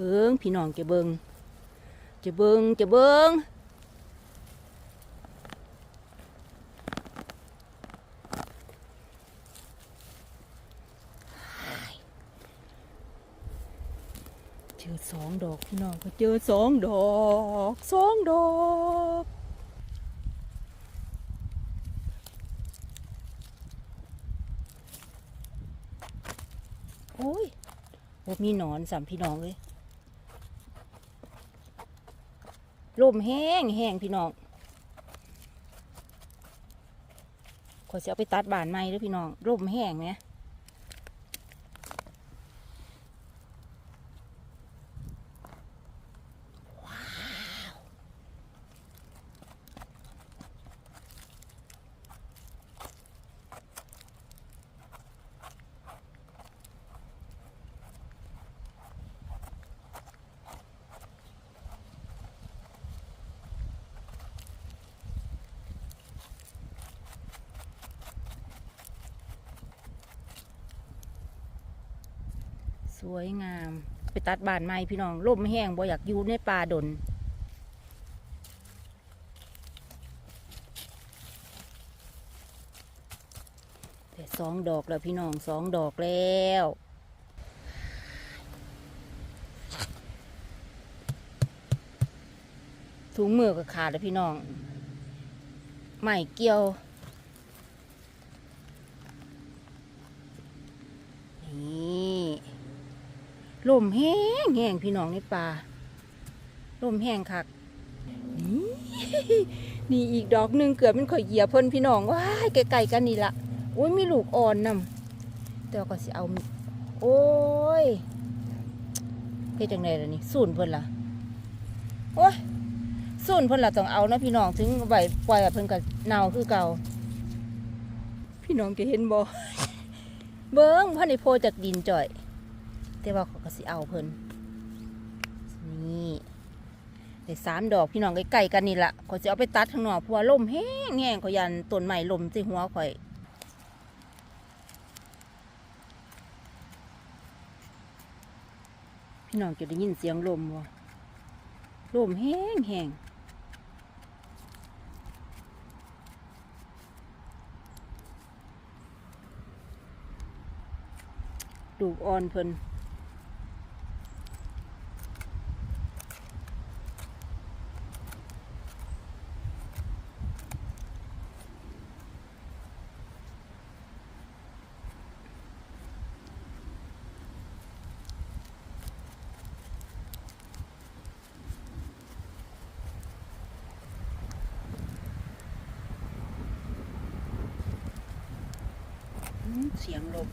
เบิงพี่น้องจะเบิงจะเบิงจะเบิงเจอสองดอกพี่น้องก็เจอสองดอกสองดอกโอ้ยโอ้มีหนอนสามพี่น้องเลย ลมแห้งแห้งพี่น้องขอยจะเอาไปตัดบานไม้ด้วยพี่น้องลมแห้งเนี่ย สวยงาม ไปตัดบานไม้พี่น้องลมแห้งบ่อยากอยู่ในป่าดนแต่สองดอกแล้วพี่น้องสองดอกแล้วถุงมือก็ขาดแล้วพี่น้องใหม่เกี่ยว นี่ ลมแห้งแห้งพี่น้องในป่าลมแห้งคักนี่นี่อีกดอกหนึ่งเกือบมันข่อยเหยียบเพิ่นพี่น้องว้ายไกลๆกันนี่ละโอ้ยมีลูกอ่อนนำแต่ว่าก็สิเอา โอ้ยเฮ็ดจังไดล่ะนี่สูนเพิ่นล่ะโอ้ยสูนเพิ่นล่ะต้องเอานะพี่น้องถึงไว้ปล่อยแบบเพิ่นก็เน่าคือเก่า พี่น้องจะเห็นบ่เบิ้งพ่อในโพจากดินจ่อย แต่ว่าเขาก็สิเอาเพิ่นนี่ได้สามดอกพี่น้องใกล้ๆกันนี่ละเขาจะเอาไปตัดข้างนอกเพราะว่าลมแห้งแห้งเขายันต้นใหม่ลมใส่หัวข่อยพี่น้องจะได้ยินเสียงลมวะลมแห้งแห้งดูอ่อนเพิ่น เสียงลม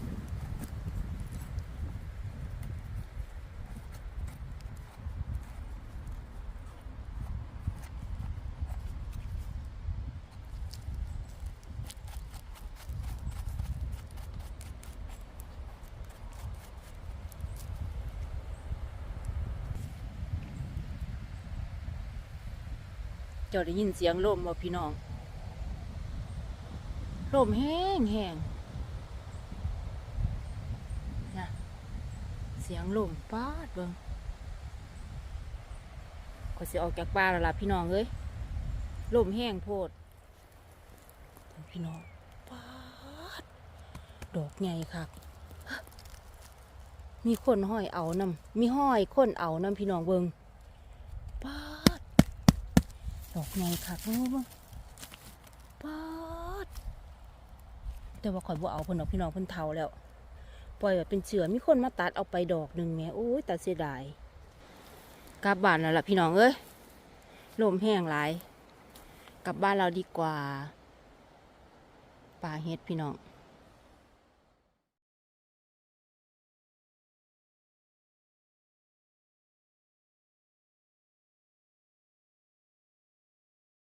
เจ้าได้ยินเสียงลมบ่พี่น้องลมแห้งแห้งนะ เสียงลมปาดเบิ่งก็สิออกจากป่าแล้วล่ะพี่น้องเอ้ยลมแห้งโพด พี่น้องปาดดอกใหญ่คักมีคนห้อยเอานำมีห้อยคนเอานำพี่น้องเบิงปาดดอกใหญ่คักเนาะเบิ่งปาดแต่ว่าข่อยบ่เอาเพิ่นดอกพี่น้องเพิ่นเฒ่าแล้ว ปล่อยแบบเป็นเฉือมีคนมาตัดเอาไปดอกหนึ่งแม่โอ้ยตัดเสียดายกลับบ้านแล้วล่ะพี่น้องเอ้ยลมแห้งหลายกลับบ้านเราดีกว่าป่าเฮ็ดพี่น้อง